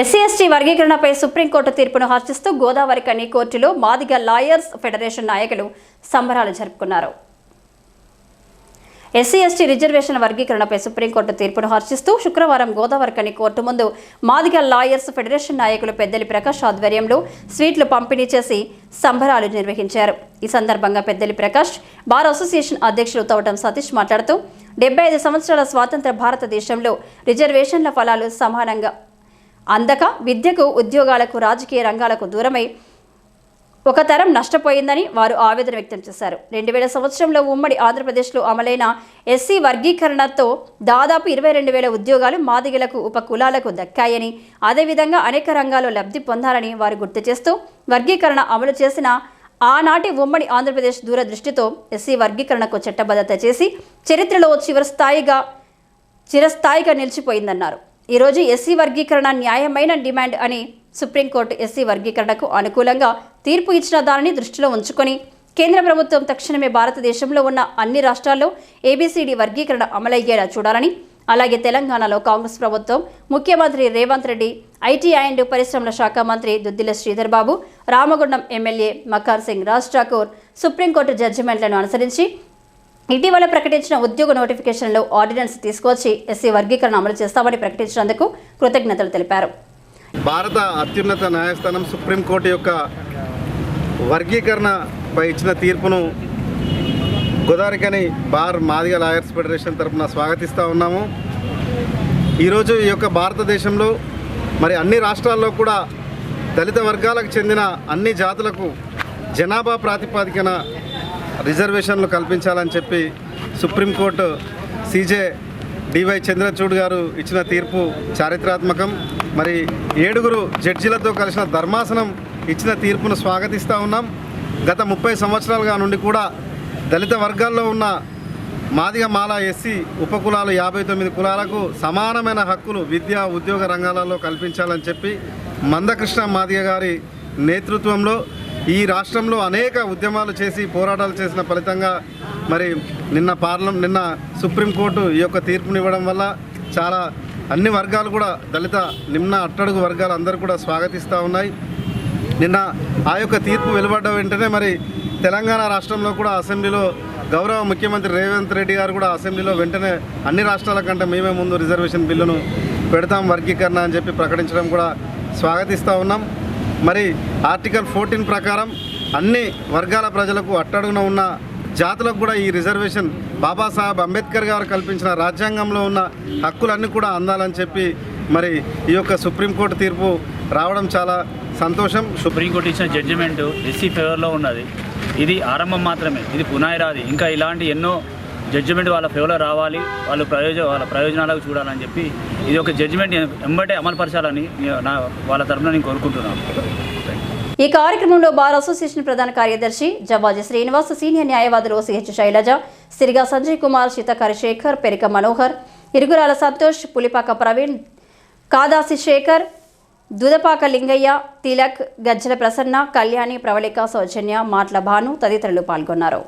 SC ST వర్గీకరణపై supreme court తీర్పును హర్చిస్తూ గోదావరి కని కోర్టులో మాదిగ లాయర్స్ ఫెడరేషన్ నాయకులు సంబరాలు జరుపుకున్నారు. ఎస్సీ ఎస్టీ రిజర్వేషన్ వర్గీకరణపై సుప్రీంకోర్టు తీర్పును హర్షిస్తూ శుక్రవారం గోదావరి కని కోర్టు ముందు మాదిగ లాయర్స్ ఫెడరేషన్ నాయకులు పెద్దలి ప్రకాష్ ఆధ్వర్యంలో స్వీట్లు పంపిణీ చేసి సంబరాలు నిర్వహించారు. ఈ సందర్భంగా పెద్దలి ప్రకాష్ బార్ అసోసియేషన్ అధ్యక్షులు తవటం సతీష్ మాట్లాడుతూ డెబ్బై ఐదు సంవత్సరాల స్వాతంత్ర భారతదేశంలో రిజర్వేషన్ల ఫలాలు సమానంగా అందక విద్యకు ఉద్యోగాలకు రాజకీయ రంగాలకు దూరమై ఒక తరం నష్టపోయిందని వారు ఆవేదన వ్యక్తం చేశారు. రెండు వేల సంవత్సరంలో ఉమ్మడి ఆంధ్రప్రదేశ్లో అమలైన ఎస్సీ వర్గీకరణతో దాదాపు ఇరవై రెండు వేల ఉద్యోగాలు మాదిగలకు ఉప కులాలకు దక్కాయని అదేవిధంగా అనేక రంగాల్లో లబ్ధి పొందాలని వారు గుర్తు చేస్తూ వర్గీకరణ అమలు చేసిన ఆనాటి ఉమ్మడి ఆంధ్రప్రదేశ్ దూరదృష్టితో ఎస్సీ వర్గీకరణకు చట్టబద్ధత చేసి చరిత్రలో చివరి స్థాయిగా చిరస్థాయిగా నిలిచిపోయిందన్నారు. ఈరోజు ఎస్సీ వర్గీకరణ న్యాయమైన డిమాండ్ అని సుప్రీంకోర్టు ఎస్సీ వర్గీకరణకు అనుకూలంగా తీర్పు ఇచ్చిన దానిని దృష్టిలో ఉంచుకొని కేంద్ర ప్రభుత్వం తక్షణమే భారతదేశంలో ఉన్న అన్ని రాష్ట్రాల్లో ఏబీసీడీ వర్గీకరణ అమలయ్యేలా చూడాలని అలాగే తెలంగాణలో కాంగ్రెస్ ప్రభుత్వం ముఖ్యమంత్రి రేవంత్ రెడ్డి ఐటీ అండ్ పరిశ్రమల శాఖ మంత్రి Duddilla Sridhar Babu Ramagundam MLA Makar Singh Raj Thakur supreme court జడ్జిమెంట్లను అనుసరించి ఇటీవల ప్రకటించిన ఉద్యోగ నోటిఫికేషన్లో ఆర్డినెన్స్ తీసుకొచ్చి ఎస్సీ వర్గీకరణ అమలు చేస్తామని ప్రకటించినందుకు కృతజ్ఞతలు తెలిపారు. భారత అత్యున్నత న్యాయస్థానం సుప్రీంకోర్టు యొక్క వర్గీకరణపై ఇచ్చిన తీర్పును గోదావరికని బార్ మాదిగ లాయర్స్ ఫెడరేషన్ తరఫున స్వాగతిస్తూ ఉన్నాము. ఈరోజు ఈ యొక్క భారతదేశంలో మరి అన్ని రాష్ట్రాల్లో కూడా దళిత వర్గాలకు చెందిన అన్ని జాతులకు జనాభా ప్రాతిపాదికన రిజర్వేషన్లు కల్పించాలని చెప్పి సుప్రీంకోర్టు సీజే డివై చంద్రచూడ్ గారు ఇచ్చిన తీర్పు చారిత్రాత్మకం. మరి ఏడుగురు జడ్జీలతో కలిసిన ధర్మాసనం ఇచ్చిన తీర్పును స్వాగతిస్తూ ఉన్నాం. గత ముప్పై సంవత్సరాలుగా నుండి కూడా దళిత వర్గాల్లో ఉన్న మాదిగ మాల ఎస్సీ ఉపకులాలు యాభై తొమ్మిది కులాలకు సమానమైన హక్కులు విద్యా ఉద్యోగ రంగాలలో కల్పించాలని చెప్పి మందకృష్ణ మాదిగ గారి నేతృత్వంలో ఈ రాష్ట్రంలో అనేక ఉద్యమాలు చేసి పోరాటాలు చేసిన ఫలితంగా మరి నిన్న పార్లం నిన్న సుప్రీంకోర్టు ఈ యొక్క తీర్పునివ్వడం వల్ల చాలా అన్ని వర్గాలు కూడా దళిత నిమ్న అట్టడుగు వర్గాలు అందరూ కూడా స్వాగతిస్తూ ఉన్నాయి. నిన్న ఆ యొక్క తీర్పు వెలువడ్డ వెంటనే మరి తెలంగాణ రాష్ట్రంలో కూడా అసెంబ్లీలో గౌరవ ముఖ్యమంత్రి రేవంత్ రెడ్డి గారు కూడా అసెంబ్లీలో వెంటనే అన్ని రాష్ట్రాల కంటే మేమే ముందు రిజర్వేషన్ బిల్లును పెడతాం వర్గీకరణ అని చెప్పి ప్రకటించడం కూడా స్వాగతిస్తూ ఉన్నాం. మరి ఆర్టికల్ ఫోర్టీన్ ప్రకారం అన్ని వర్గాల ప్రజలకు అట్టడుగున ఉన్న జాతులకు కూడా ఈ రిజర్వేషన్ బాబాసాహెబ్ అంబేద్కర్ గారు కల్పించిన రాజ్యాంగంలో ఉన్న హక్కులన్నీ కూడా అందాలని చెప్పి మరి ఈ యొక్క సుప్రీంకోర్టు తీర్పు రావడం చాలా సంతోషం. సుప్రీంకోర్టు ఇచ్చిన జడ్జిమెంట్ ఎస్సీ ఫేవర్లో ఉన్నది. ఇది ఆరంభం మాత్రమే. ఇది పునాయిరాది ఇంకా ఇలాంటి ఎన్నో జడ్జిమెంట్ వాళ్ళ ఫేవర్లో రావాలి వాళ్ళు ప్రయోజన వాళ్ళ ప్రయోజనాలకు చూడాలని చెప్పి ఇది ఒక జడ్జిమెంట్ ఎంబటే అమలుపరచాలని నా వాళ్ళ తరఫున నేను కోరుకుంటున్నాను. ఈ కార్యక్రమంలో బార్ అసోసియేషన్ ప్రధాన కార్యదర్శి జవాజీ శ్రీనివాస్ సీనియర్ న్యాయవాదులు సిహెచ్ శైలజ సిరిగా సంజయ్ కుమార్ శీతకరి శేఖర్ పెరిక మనోహర్ ఇరుగురాల సంతోష్ పులిపాక ప్రవీణ్ కాదాసి శేఖర్ దుదపాక లింగయ్య తిలక్ గజ్జల ప్రసన్న కళ్యాణి ప్రవళిక సౌజన్య మాట్ల భాను తదితరులు పాల్గొన్నారు.